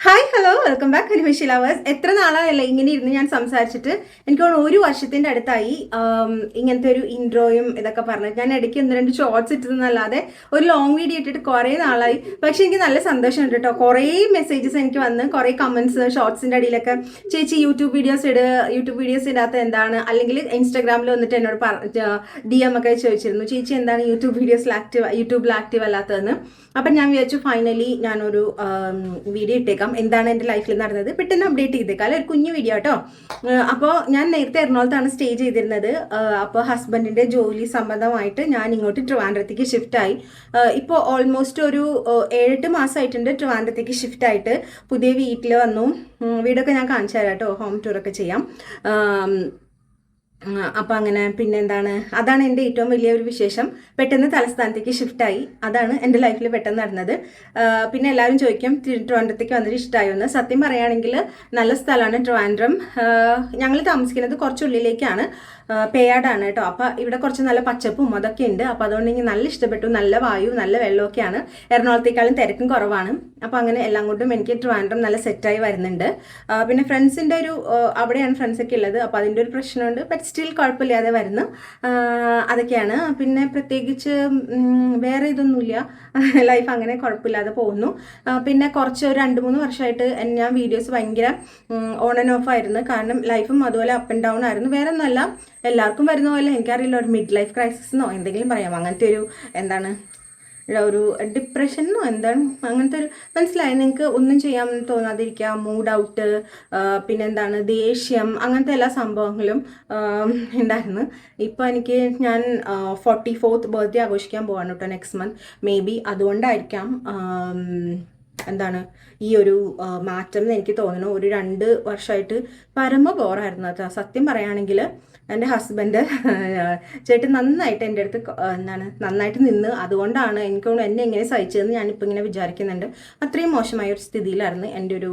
Hi, welcome back ഹരിമിഷി lovers എത്ര നാളായല്ല ഇങ്ങനെ ഇരുന്ന് ഞാൻ സംസാരിച്ചിട്ട്. എനിക്ക് തോന്നുന്നു ഒരു വർഷത്തിന്റെ അടുത്തായി ഇങ്ങനത്തെ ഒരു ഇൻട്രോയും ഇതൊക്കെ പറഞ്ഞു ഞാൻ ഇടയ്ക്ക് ഒന്ന് രണ്ട് ഷോർട്സ് ഇട്ടതെന്നല്ലാതെ ഒരു ലോങ് വീഡിയോ ഇട്ടിട്ട് കുറേ നാളായി. പക്ഷെ എനിക്ക് നല്ല സന്തോഷമുണ്ട് കേട്ടോ. കുറേ മെസ്സേജസ് എനിക്ക് വന്ന് കുറേ കമന്റ്സ് ഷോർട്സിന്റെ അടിയിലൊക്കെ ചേച്ചി യൂട്യൂബ് വീഡിയോസ് ഇട്. യൂട്യൂബ് വീഡിയോസ് ഇടാത്ത എന്താണ്? അല്ലെങ്കിൽ ഇൻസ്റ്റാഗ്രാമിൽ വന്നിട്ട് എന്നോട് ഡി എം ഒക്കെ ചോദിച്ചിരുന്നു. ചേച്ചി എന്താണ് യൂട്യൂബ് വീഡിയോസിൽ ആക്റ്റീവ് യൂട്യൂബിൽ ആക്റ്റീവ് അല്ലാത്തതെന്ന്? അപ്പം ഞാൻ വിചാരിച്ചു ഫൈനലി ഞാനൊരു വീഡിയോ ഇട്ടേക്കാം. എന്താണ് എന്റെ ലൈഫിൽ നടന്നത്. പെട്ടെന്ന് അപ്ഡേറ്റ് ചെയ്തേക്കാം ഒരു കുഞ്ഞു വീഡിയോ കേട്ടോ അപ്പോൾ ഞാൻ നേരത്തെ എറണാകുളത്താണ് സ്റ്റേ ചെയ്തിരുന്നത്. അപ്പോൾ ഹസ്ബൻഡിന്റെ ജോലി സംബന്ധമായിട്ട് ഞാൻ ഇങ്ങോട്ട് ട്രിവാൻഡ്രത്തേക്ക് ഷിഫ്റ്റായി ഇപ്പോൾ ഓൾമോസ്റ്റ് ഒരു ഏഴെട്ട് മാസമായിട്ടുണ്ട് ട്രിവാൻഡ്രത്തേക്ക് ഷിഫ്റ്റായിട്ട് പുതിയ വീട്ടിൽ വന്നു. വീടൊക്കെ ഞാൻ കാണിച്ചു തരാം കേട്ടോ. ഹോം ടൂറൊക്കെ ചെയ്യാം. അപ്പം അങ്ങനെ പിന്നെന്താണ്? അതാണ് എന്റെ ഏറ്റവും വലിയ ഒരു വിശേഷം. പെട്ടെന്ന് തലസ്ഥാനത്തേക്ക് ഷിഫ്റ്റായി അതാണ് എന്റെ ലൈഫിൽ പെട്ടെന്ന് നടന്നത്. പിന്നെ എല്ലാവരും ചോദിക്കും ട്രിവാൻഡ്രത്തേക്ക് വന്നിട്ട് ഇഷ്ടമായോ എന്ന്. സത്യം പറയുകയാണെങ്കിൽ നല്ല സ്ഥലമാണ് ട്രിവാൻഡ്രം. ഞങ്ങൾ താമസിക്കുന്നത് കുറച്ച് ഉള്ളിലേക്കാണ്. ആ, പേയാടാണ് കേട്ടോ. അപ്പം ഇവിടെ കുറച്ച് നല്ല പച്ചപ്പും അതൊക്കെ ഉണ്ട്. അപ്പം അതുകൊണ്ട് എനിക്ക് നല്ല ഇഷ്ടപ്പെട്ടു. നല്ല വായു നല്ല വെള്ളമൊക്കെയാണ്. എറണാകുളത്തേക്കാളും തിരക്കും കുറവാണ്. അപ്പോൾ അങ്ങനെ എല്ലാം കൊണ്ടും എനിക്ക് ട്രിവാൻഡ്രം നല്ല സെറ്റായി വരുന്നുണ്ട്. പിന്നെ ഫ്രണ്ട്സിന്റെ ഒരു അവിടെയാണ് ഫ്രണ്ട്സൊക്കെ ഉള്ളത്. അപ്പോൾ അതിന്റെ ഒരു പ്രശ്നമുണ്ട്. ബട്ട് സ്റ്റിൽ കുഴപ്പമില്ലാതെ വരുന്നു. അതൊക്കെയാണ്. പിന്നെ പ്രത്യേകിച്ച് വേറെ ഇതൊന്നുമില്ല. ലൈഫ് അങ്ങനെ കുഴപ്പമില്ലാതെ പോകുന്നു. പിന്നെ കുറച്ച് ഒരു രണ്ട് മൂന്ന് വർഷമായിട്ട് ഞാൻ വീഡിയോസ് ഭയങ്കര ഓൺ ആൻഡ് ഓഫ് ആയിരുന്നു. കാരണം ലൈഫും അതുപോലെ അപ്പ് ആൻഡ് ഡൗൺ ആയിരുന്നു. വേറെ ഒന്നുമല്ല എല്ലാവർക്കും വരുന്ന പോലെ എനിക്കറിയില്ല ഒരു മിഡ് ലൈഫ് ക്രൈസിസ് എന്നോ എന്തെങ്കിലും പറയാം അങ്ങനത്തെ ഒരു എന്താണ് ഒരു ഡിപ്രഷനോ എന്താണ്? അങ്ങനത്തെ ഒരു മനസ്സിലായി? നിങ്ങൾക്ക് ഒന്നും ചെയ്യാൻ തോന്നാതിരിക്കുക മൂഡ് ഔട്ട് പിന്നെന്താണ് ദേഷ്യം അങ്ങനത്തെ എല്ലാ സംഭവങ്ങളും ഉണ്ടായിരുന്നു. ഇപ്പോൾ എനിക്ക് ഞാൻ ഫോർട്ടി ഫോർത്ത് ബർത്ത്ഡേ ആഘോഷിക്കാൻ പോവാണ് കേട്ടോ നെക്സ്റ്റ് മന്ത് മേ ബി അതുകൊണ്ടായിരിക്കാം എന്താണ് ഈ ഒരു മാറ്റം എന്ന് എനിക്ക് തോന്നുന്നു. ഒരു രണ്ട് വർഷമായിട്ട് പരമ ബോറായിരുന്നു കേട്ടോ സത്യം പറയുകയാണെങ്കിൽ എന്റെ ഹസ്ബൻഡ് ചേട്ടൻ നന്നായിട്ട് എന്റെ അടുത്ത് എന്താണ് നന്നായിട്ട് നിന്ന് അതുകൊണ്ടാണ് എനിക്ക് എന്നെ എങ്ങനെ സഹിച്ചതെന്ന് ഞാനിപ്പോൾ ഇങ്ങനെ വിചാരിക്കുന്നുണ്ട്. അത്രയും മോശമായ ഒരു സ്ഥിതിയിലായിരുന്നു എന്റെ ഒരു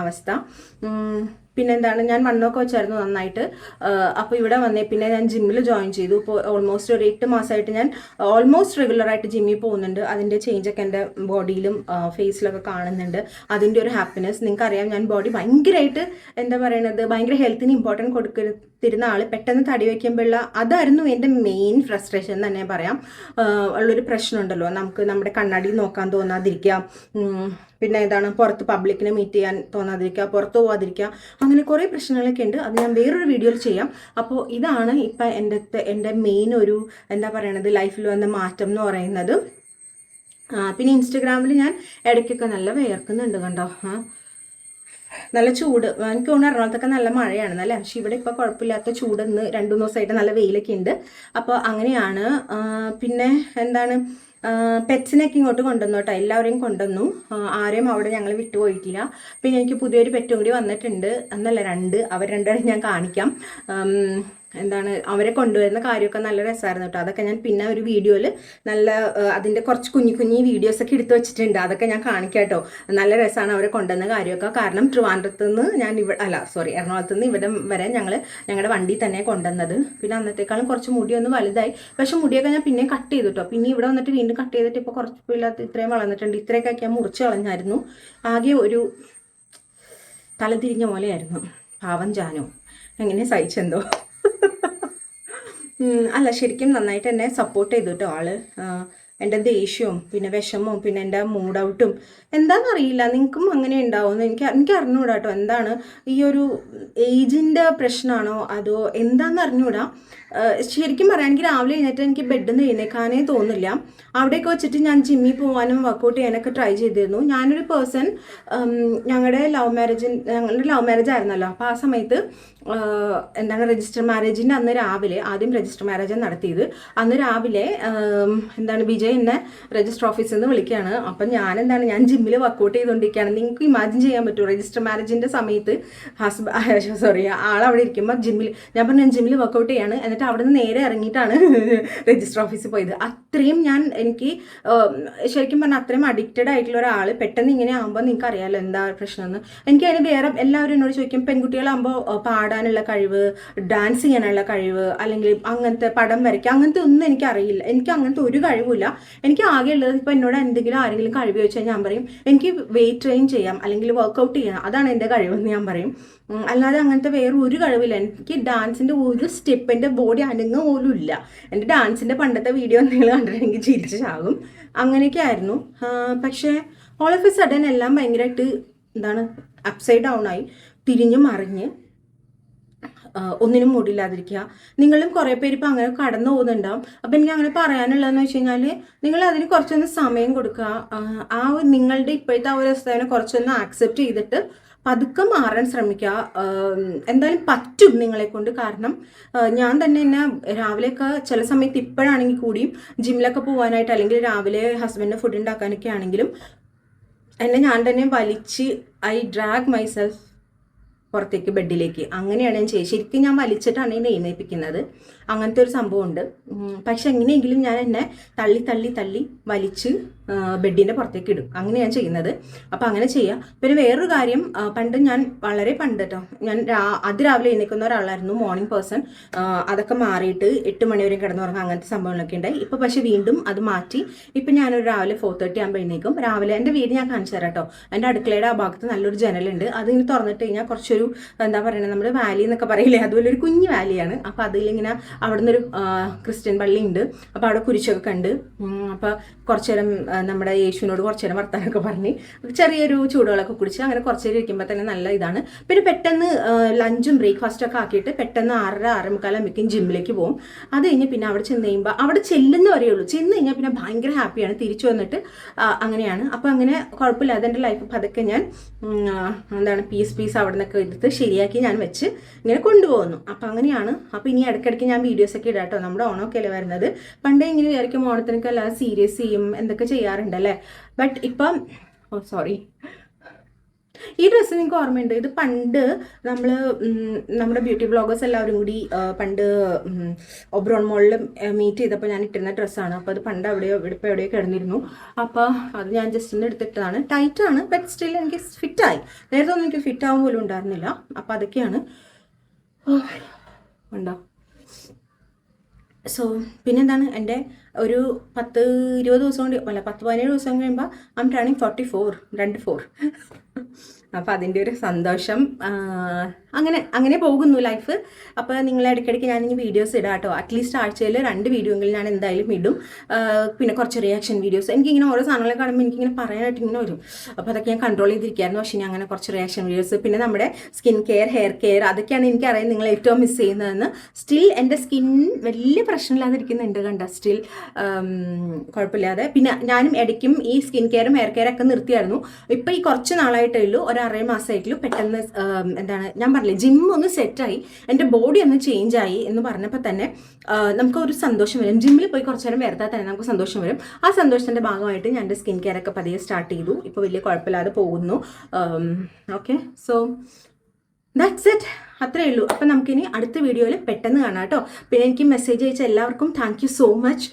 അവസ്ഥ. ഉം, പിന്നെന്താണ് ഞാൻ മണ്ണൊക്കെ വെച്ചായിരുന്നു നന്നായിട്ട്. അപ്പോൾ ഇവിടെ വന്നേ പിന്നെ ഞാൻ ജിമ്മിൽ ജോയിൻ ചെയ്തു. ഇപ്പോൾ ഓൾമോസ്റ്റ് ഒരു എട്ട് മാസമായിട്ട് ഞാൻ ഓൾമോസ്റ്റ് റെഗുലറായിട്ട് ജിമ്മിൽ പോകുന്നുണ്ട്. അതിന്റെ ചേഞ്ചൊക്കെ എന്റെ ബോഡിയിലും ഫേസിലൊക്കെ കാണുന്നുണ്ട്. അതിന്റെ ഒരു ഹാപ്പിനെസ് നിങ്ങൾക്കറിയാം ഞാൻ ബോഡി ഭയങ്കരമായിട്ട് എന്താ പറയണത് ഭയങ്കര ഹെൽത്തിന് ഇമ്പോർട്ടന്റ് കൊടുത്തിരുന്ന ആൾ പെട്ടെന്ന് തടി വയ്ക്കുമ്പോഴുള്ള അതായിരുന്നു എന്റെ മെയിൻ ഫ്രസ്ട്രേഷൻ തന്നെ പറയാം. ഉള്ളൊരു പ്രശ്നമുണ്ടല്ലോ. നമുക്ക് നമ്മുടെ കണ്ണാടി നോക്കാൻ തോന്നാതിരിക്കാം പിന്നെ ഏതാണ് പുറത്ത് പബ്ലിക്കിനെ മീറ്റ് ചെയ്യാൻ തോന്നാതിരിക്കുക പുറത്ത് പോകാതിരിക്കുക അങ്ങനെ കുറേ പ്രശ്നങ്ങളൊക്കെ ഉണ്ട്. അത് ഞാൻ വേറൊരു വീഡിയോയിൽ ചെയ്യാം. അപ്പോൾ ഇതാണ് ഇപ്പം എന്റെ എന്റെ മെയിൻ ഒരു എന്താ പറയണത് ലൈഫിൽ വന്ന മാറ്റം എന്ന് പറയുന്നത്. പിന്നെ ഇൻസ്റ്റഗ്രാമിൽ ഞാൻ ഇടയ്ക്കൊക്കെ നല്ല വിയർക്കുന്നുണ്ട് കണ്ടോ? നല്ല ചൂട്. എനിക്ക് തോന്നുന്നു എറണാകുളത്തൊക്കെ നല്ല മഴയാണ് അല്ലേ? പക്ഷെ ഇവിടെ ഇപ്പോൾ കുഴപ്പമില്ലാത്ത ചൂട് ഇന്ന് രണ്ടു ദിവസമായിട്ട് നല്ല വെയിലൊക്കെ ഉണ്ട്. അപ്പോൾ അങ്ങനെയാണ്. പിന്നെ എന്താണ്? പെറ്റ്സിനൊക്കെ ഇങ്ങോട്ട് കൊണ്ടുവന്നു കേട്ടോ. എല്ലാവരെയും കൊണ്ടുവന്നു. ആരെയും അവിടെ ഞങ്ങൾ വിട്ടുപോയിട്ടില്ല പിന്നെ എനിക്ക് പുതിയൊരു പെറ്റും കൂടി വന്നിട്ടുണ്ട്. എന്നല്ല രണ്ട്. അവർ രണ്ടുപേരും ഞാൻ കാണിക്കാം. എന്താണ് അവരെ കൊണ്ടുവരുന്ന കാര്യമൊക്കെ നല്ല രസമായിരുന്നു കേട്ടോ. അതൊക്കെ ഞാൻ പിന്നെ ഒരു വീഡിയോയിൽ നല്ല അതിന്റെ കുറച്ച് കുഞ്ഞു കുഞ്ഞു വീഡിയോസൊക്കെ എടുത്തു വെച്ചിട്ടുണ്ട്. അതൊക്കെ ഞാൻ കാണിക്കാം കേട്ടോ. നല്ല രസമാണ് അവരെ കൊണ്ടുവന്ന കാര്യമൊക്കെ. കാരണം ട്രിവാൻഡ്രത്ത് നിന്ന് ഞാൻ ഇവിടെ അല്ല സോറി എറണാകുളത്ത് നിന്ന് ഇവിടെ വരെ ഞങ്ങൾ ഞങ്ങളുടെ വണ്ടി തന്നെ കൊണ്ടുവന്നത്. പിന്നെ അന്നത്തേക്കാളും കുറച്ച് മുടി ഒന്ന് വലുതായി. പക്ഷെ മുടിയൊക്കെ ഞാൻ പിന്നെ കട്ട് ചെയ്തു കേട്ടോ. പിന്നെ ഇവിടെ വന്നിട്ട് വീണ്ടും കട്ട് ചെയ്തിട്ട് ഇപ്പോൾ കുറച്ച് ഇല്ലാത്ത ഇത്രയും വളർന്നിട്ടുണ്ട്. ഇത്രയൊക്കെ ഞാൻ മുറിച്ച് കളഞ്ഞായിരുന്നു. ആകെ ഒരു തലതിരിഞ്ഞ പോലെയായിരുന്നു. പാവം ജാനോ. എങ്ങനെ സഹിച്ചെന്തോ? അല്ല ശരിക്കും നന്നായിട്ട് എന്നെ സപ്പോർട്ട് ചെയ്തു കേട്ടോ ആൾ. എന്റെ ദേഷ്യവും പിന്നെ വിഷമവും പിന്നെ എന്റെ മൂഡ് ഔട്ടും എന്താണെന്നറിയില്ല നിങ്ങൾക്കും അങ്ങനെ ഉണ്ടാവുമെന്ന് എനിക്ക് എനിക്ക് അറിഞ്ഞുകൂടാ കേട്ടോ എന്താണ് ഈ ഒരു ഏജിന്റെ പ്രശ്നമാണോ അതോ എന്താണെന്ന് അറിഞ്ഞുകൂടാ. ശരിക്കും പറയുകയാണെങ്കിൽ രാവിലെ എഴുന്നേറ്റ് എനിക്ക് ബെഡിൽ നിന്ന് എഴുന്നേക്കാനേ തോന്നില്ല അവിടെയൊക്കെ വെച്ചിട്ട് ഞാൻ ജിമ്മിൽ പോകാനും വർക്കൗട്ട് ചെയ്യാനൊക്കെ ട്രൈ ചെയ്തിരുന്നു. ഞാനൊരു പേഴ്സൺ ഞങ്ങളുടെ ലവ് മാരേജിൻ ഞങ്ങളുടെ ലവ് മാരേജ് ആയിരുന്നല്ലോ. അപ്പോൾ ആ സമയത്ത് എന്താണ് രജിസ്റ്റർ മാരേജിന്റെ അന്ന് രാവിലെ ആദ്യം രജിസ്റ്റർ മാരേജ് നടത്തിയത്. അന്ന് രാവിലെ എന്താണ് വിജയ് എന്നെ രജിസ്റ്റർ ഓഫീസിൽ നിന്ന് വിളിക്കുകയാണ് അപ്പം ഞാൻ എന്താണ് ഞാൻ ജിമ്മിൽ വർക്കൗട്ട് ചെയ്തുകൊണ്ടിരിക്കുകയാണ് നിങ്ങൾക്ക് ഇമാജിൻ ചെയ്യാൻ പറ്റുമോ രജിസ്റ്റർ മാരേജിന്റെ സമയത്ത് ഹസ്ബൻഡ് സോറി ആളവിടെ ഇരിക്കുമ്പോൾ ജിമ്മിൽ ഞാൻ പറഞ്ഞു ഞാൻ ജിമ്മിൽ വർക്കൗട്ട് ചെയ്യാണ്. എന്നിട്ട് അവിടെ നിന്ന് നേരെ ഇറങ്ങിയിട്ടാണ് രജിസ്റ്റർ ഓഫീസിൽ പോയത്. അത്രയും ഞാൻ എനിക്ക് ശരിക്കും പറഞ്ഞാൽ അത്രയും അഡിക്റ്റഡ് ആയിട്ടുള്ള ഒരാൾ പെട്ടെന്ന് ഇങ്ങനെ ആകുമ്പോൾ നിങ്ങൾക്ക് അറിയാമല്ലോ എന്താ പ്രശ്നമെന്ന് എനിക്ക് അതിന് വേറെ എല്ലാവരും എന്നോട് ചോദിക്കും പെൺകുട്ടികളാകുമ്പോൾ പാടാനുള്ള കഴിവ് ഡാൻസ് ചെയ്യാനുള്ള കഴിവ് അല്ലെങ്കിൽ അങ്ങനത്തെ പടം വരയ്ക്കുക അങ്ങനത്തെ ഒന്നും എനിക്കറിയില്ല. എനിക്ക് അങ്ങനത്തെ ഒരു കഴിവില്ല എനിക്ക് ആകെ ഉള്ളത് ഇപ്പോൾ എന്നോട് എന്തെങ്കിലും ആരെങ്കിലും കഴിവ് ചോദിച്ചാൽ ഞാൻ പറയും എനിക്ക് വെയിറ്റ് ട്രെയിൻ ചെയ്യാം അല്ലെങ്കിൽ വർക്കൗട്ട് ചെയ്യാം അതാണ് എന്റെ കഴിവെന്ന് ഞാൻ പറയും. അല്ലാതെ അങ്ങനത്തെ വേറെ ഒരു കഴിവില്ല. എനിക്ക് ഡാൻസിന്റെ ഒരു സ്റ്റെപ്പ് എന്റെ ബോഡി അനങ്ങ പോലും ഇല്ല. എന്റെ ഡാൻസിന്റെ പണ്ടത്തെ വീഡിയോ നിങ്ങൾ കണ്ടിട്ടുണ്ടെങ്കിൽ ചിരിച്ചാകും അങ്ങനെയൊക്കെ ആയിരുന്നു. പക്ഷേ ഓൾ ഓഫ് എ സഡൻ എല്ലാം ഭയങ്കരമായിട്ട് എന്താണ് അപ്സൈഡ് ഡൗൺ ആയി. തിരിഞ്ഞ് മറിഞ്ഞ്. ഒന്നിനും മൂടില്ലാതിരിക്കുക. നിങ്ങളും കുറേ പേര് ഇപ്പം അങ്ങനെ കടന്നു പോകുന്നുണ്ടാവും. അപ്പം എനിക്ക് അങ്ങനെ പറയാനുള്ളതെന്ന് വെച്ച് കഴിഞ്ഞാൽ നിങ്ങൾ അതിന് കുറച്ചൊന്ന് സമയം കൊടുക്കുക. ആ, നിങ്ങളുടെ ഇപ്പോഴത്തെ ആ ഒരു അവസ്ഥയെ കുറച്ചൊന്ന് ആക്സെപ്റ്റ് ചെയ്തിട്ട് പതുക്കെ മാറാൻ ശ്രമിക്കുക. എന്തായാലും പറ്റും നിങ്ങളെ കൊണ്ട്. കാരണം ഞാൻ തന്നെ എന്നെ രാവിലെയൊക്കെ ചില സമയത്ത് ഇപ്പോഴാണെങ്കിൽ കൂടിയും ജിമ്മിലൊക്കെ പോകാനായിട്ട് അല്ലെങ്കിൽ രാവിലെ ഹസ്ബൻഡിന് ഫുഡ് ഉണ്ടാക്കാനൊക്കെ ആണെങ്കിലും എന്നെ ഞാൻ തന്നെ വലിച്ച് ഐ ഡ്രാഗ് മൈസെൽഫ് പുറത്തേക്ക് ബെഡിലേക്ക്. അങ്ങനെയാണ് ഞാൻ ചെയ്യുക ശരിക്കും ഞാൻ വലിച്ചിട്ടാണ് ഈ എഴുന്നേൽപ്പിക്കുന്നത്. അങ്ങനത്തെ ഒരു സംഭവമുണ്ട്. പക്ഷെ എങ്ങനെയെങ്കിലും ഞാൻ എന്നെ തള്ളി തള്ളി തള്ളി വലിച്ച് ബെഡിന്റെ പുറത്തേക്ക് ഇടും. അങ്ങനെ ഞാൻ ചെയ്യുന്നത്. അപ്പോൾ അങ്ങനെ ചെയ്യുക പിന്നെ വേറൊരു കാര്യം പണ്ട് ഞാൻ വളരെ പണ്ട് കേട്ടോ ഞാൻ അതിരാവിലെ എഴുന്നേൽക്കുന്ന ഒരാളായിരുന്നു മോർണിംഗ് പേഴ്സൺ അതൊക്കെ മാറിയിട്ട് എട്ട് മണി വരെ കിടന്നുറങ്ങുക അങ്ങനത്തെ സംഭവങ്ങളൊക്കെ ഉണ്ടായി. ഇപ്പോൾ പക്ഷേ വീണ്ടും അത് മാറ്റി. ഇപ്പം ഞാനൊരു രാവിലെ ഫോർ തേർട്ടി ആകുമ്പോൾ എഴുന്നേക്കും രാവിലെ എന്റെ വീട് ഞാൻ കാണിച്ചു തരാം കേട്ടോ എന്റെ അടുക്കളയുടെ ആ ഭാഗത്ത് നല്ലൊരു ജനലുണ്ട്. അതിന് തുറന്നിട്ട് കഴിഞ്ഞാൽ കുറച്ചൊരു എന്താ പറയുക നമ്മൾ വാലി എന്നൊക്കെ പറയില്ലേ അതുപോലെ ഒരു കുഞ്ഞു വാലിയാണ്. അപ്പോൾ അതിലിങ്ങനെ അവിടെ നിന്നൊരു ക്രിസ്ത്യൻ പള്ളി ഉണ്ട് അപ്പോൾ അവിടെ കുരിശൊക്കെ കണ്ട് അപ്പോൾ കുറച്ചേരം നമ്മുടെ യേശുവിനോട് കുറച്ചേരം നേരം വർത്താനൊക്കെ പറഞ്ഞ് ചെറിയൊരു ചൂടുകളൊക്കെ കുടിച്ച് അങ്ങനെ കുറച്ച് നേരം ഇരിക്കുമ്പോൾ തന്നെ നല്ല ഇതാണ്. പിന്നെ പെട്ടെന്ന് ലഞ്ചും ബ്രേക്ക്ഫാസ്റ്റ് ഒക്കെ ആക്കിയിട്ട് പെട്ടെന്ന് ആറര ആറേ മുക്കാലാകുമ്പോഴേക്കും ജിമ്മിലേക്ക് പോകും. അത് കഴിഞ്ഞ് പിന്നെ അവിടെ ചെന്ന് കഴിയുമ്പോൾ അവിടെ ചെല്ലുന്ന ഉള്ളൂ. ചെന്ന് കഴിഞ്ഞാൽ പിന്നെ ഭയങ്കര ഹാപ്പിയാണ് തിരിച്ചു വന്നിട്ട് അങ്ങനെയാണ്. അപ്പോൾ അങ്ങനെ കുഴപ്പമില്ല അതെന്റെ ലൈഫ് പതുക്കെ ഞാൻ എന്താണ് പീസ് പീസ് അവിടെ നിന്നൊക്കെ എടുത്ത് ശരിയാക്കി ഞാൻ വെച്ച് ഇങ്ങനെ കൊണ്ടുപോകുന്നു. അപ്പം അങ്ങനെയാണ്. അപ്പോൾ ഇനി ഇടയ്ക്കിടയ്ക്ക് ഞാൻ വീഡിയോസൊക്കെ ഇടാം കേട്ടോ നമ്മുടെ ഓണമൊക്കെ അല്ലേ വരുന്നത്. പണ്ടേ ഇങ്ങനെ വിചാരിക്കും ഓണത്തിനൊക്കെ അല്ലാതെ സീരിയസ് ചെയ്യും എന്തൊക്കെ ചെയ്യാറുണ്ടല്ലേ? ബട്ട് ഇപ്പം ഓ സോറി ഈ ഡ്രസ്സ് നിങ്ങൾക്ക് ഓർമ്മയുണ്ട്? ഇത് പണ്ട് നമ്മൾ നമ്മുടെ ബ്യൂട്ടി ബ്ലോഗേഴ്സ് എല്ലാവരും കൂടി പണ്ട് ഒബ്രോൺ മോളിൽ മീറ്റ് ചെയ്തപ്പോൾ ഞാൻ ഇട്ടിരുന്ന ഡ്രസ്സാണ് അപ്പോൾ അത് പണ്ട് അവിടെയോ ഇവിടെ ഇപ്പോൾ എവിടെയോ കിടന്നിരുന്നു. അപ്പോൾ അത് ഞാൻ ജസ്റ്റ് ഒന്ന് എടുത്തിട്ടതാണ്. ടൈറ്റാണ് ബട്ട് സ്റ്റിൽ എനിക്ക് ഫിറ്റായി നേരത്തെ ഒന്നും എനിക്ക് ഫിറ്റ് ആവാൻ പോലും ഉണ്ടായിരുന്നില്ല. അപ്പോൾ അതൊക്കെയാണ്. ഉണ്ടോ? സോ പിന്നെന്താണ്? എന്റെ ഒരു പത്ത് ഇരുപത് ദിവസം കൊണ്ട് അല്ല പത്ത് പതിനേഴ് ദിവസം കഴിയുമ്പോൾ ഐം ടേണിങ് ഫോർട്ടി ഫോർ രണ്ട് ഫോർ അപ്പോൾ അതിന്റെ ഒരു സന്തോഷം. അങ്ങനെ അങ്ങനെ പോകുന്നു ലൈഫ് അപ്പോൾ നിങ്ങൾ ഇടയ്ക്കിടയ്ക്ക് ഇനി വീഡിയോസ് ഇടാം കേട്ടോ. അറ്റ്ലീസ്റ്റ് ആഴ്ചയിൽ രണ്ട് വീഡിയോെങ്കിലും ഞാൻ എന്തായാലും ഇടും. പിന്നെ കുറച്ച് റിയാക്ഷൻ വീഡിയോസ് എനിക്കിങ്ങനെ ഓരോ സാധനങ്ങളെ കാണുമ്പോൾ എനിക്കിങ്ങനെ പറയാനായിട്ട് ഇങ്ങനെ വരും. അപ്പോൾ അതൊക്കെ ഞാൻ കൺട്രോൾ ചെയ്തിരിക്കുകയായിരുന്നു പക്ഷേ ഞാൻ അങ്ങനെ കുറച്ച് റിയാക്ഷൻ വീഡിയോസ് പിന്നെ നമ്മുടെ സ്കിൻ കെയർ ഹെയർ കെയർ അതൊക്കെയാണ് എനിക്കറിയാം നിങ്ങൾ ഏറ്റവും മിസ് ചെയ്യുന്നതെന്ന്. സ്റ്റിൽ എന്റെ സ്കിൻ വലിയ പ്രശ്നമില്ലാതിരിക്കുന്നുണ്ട് കണ്ട? സ്റ്റിൽ കുഴപ്പമില്ലാതെ. പിന്നെ ഞാനും ഇടയ്ക്കും ഈ സ്കിൻ കെയറും ഹെയർ കെയറൊക്കെ നിർത്തിയായിരുന്നു. ഇപ്പോൾ ഈ കുറച്ച് നാളായിട്ടേ ഉള്ളൂ ഒരു അറേ മാസമായിട്ടുള്ളൂ പെട്ടെന്ന് എന്താണ് ഞാൻ പറഞ്ഞില്ലേ ജിം ഒന്ന് സെറ്റായി. എന്റെ ബോഡി ഒന്ന് ചേഞ്ച് ആയി എന്ന് പറഞ്ഞപ്പോൾ തന്നെ നമുക്ക് ഒരു സന്തോഷം വരും. ജിമ്മിൽ പോയി കുറച്ച് നേരം വരുത്താൽ തന്നെ നമുക്ക് സന്തോഷം വരും. ആ സന്തോഷത്തിന്റെ ഭാഗമായിട്ട് ഞാൻ എന്റെ സ്കിൻ കെയർ ഒക്കെ പതിയെ സ്റ്റാർട്ട് ചെയ്തു. ഇപ്പോൾ വലിയ കുഴപ്പമില്ലാതെ പോകുന്നു. ഓക്കെ സോ ദാറ്റ്സ് ഇറ്റ് അത്രേ ഉള്ളൂ അപ്പം നമുക്കിനി അടുത്ത വീഡിയോയിൽ പെട്ടെന്ന് കാണാം കേട്ടോ. പിന്നെ എനിക്ക് മെസ്സേജ് അയച്ച എല്ലാവർക്കും താങ്ക് സോ മച്ച്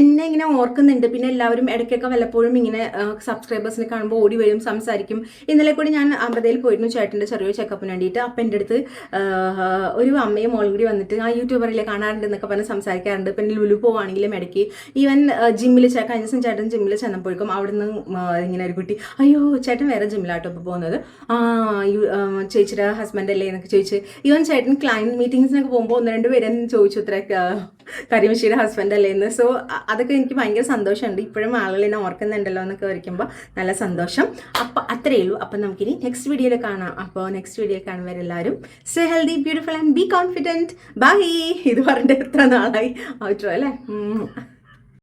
എന്നെ ഇങ്ങനെ ഓർക്കുന്നുണ്ട്. പിന്നെ എല്ലാവരും ഇടയ്ക്കൊക്കെ വല്ലപ്പോഴും ഇങ്ങനെ സബ്സ്ക്രൈബേഴ്സിനെ കാണുമ്പോൾ ഓടി വരും സംസാരിക്കും. ഇന്നലെ കൂടി ഞാൻ അമൃതയിൽ പോയിരുന്നു ചേട്ടന്റെ ചെറിയൊരു ചെക്കപ്പിന് വേണ്ടിയിട്ട്. അപ്പം എന്റെ അടുത്ത് ഒരു അമ്മയും മോളും കൂടി വന്നിട്ട് ആ യൂട്യൂബറിലെ കാണാറുണ്ട് എന്നൊക്കെ പറഞ്ഞ് സംസാരിക്കാറുണ്ട്. പിന്നെ ലുലു പോവാണെങ്കിലും ഇടയ്ക്ക് ഈവൻ ജിമ്മിൽ കഴിഞ്ഞ ദിവസം ചേട്ടൻ ജിമ്മിൽ ചെന്നപ്പോഴേക്കും അവിടുന്ന് ഇങ്ങനെ ഒരു കുട്ടി അയ്യോ ചേട്ടൻ വേറെ ജിമ്മിലാട്ടോ ഇപ്പോൾ പോകുന്നത്? ആ ചേച്ചിയുടെ ഹസ്ബൻഡ് അല്ലേ? എന്നൊക്കെ ചോദിച്ച് ഈവൻ ചേട്ടൻ ക്ലയന്റ് മീറ്റിംഗ്സിനൊക്കെ പോകുമ്പോൾ ഒന്ന് രണ്ട് പേരെന്ന് ചോദിച്ചു ഇത്ര കരിമശിയുടെ ഹസ്ബൻഡ് അല്ലേ? എന്ന്. സോ അതൊക്കെ എനിക്ക് ഭയങ്കര സന്തോഷമുണ്ട്. ഇപ്പോഴും ആളുകൾ എന്നെ ഓർക്കുന്നുണ്ടല്ലോ എന്നൊക്കെ വരയ്ക്കുമ്പോൾ നല്ല സന്തോഷം. അപ്പോൾ അത്രയേ ഉള്ളൂ. അപ്പം നമുക്കിനി നെക്സ്റ്റ് വീഡിയോയിൽ കാണാം. അപ്പോൾ നെക്സ്റ്റ് വീഡിയോയിൽ കാണുന്നവരെല്ലാവരും say healthy beautiful and be confident bye ഇത് പറഞ്ഞിട്ട് എത്ര നാളായി? ഔട്രോ അല്ലേ.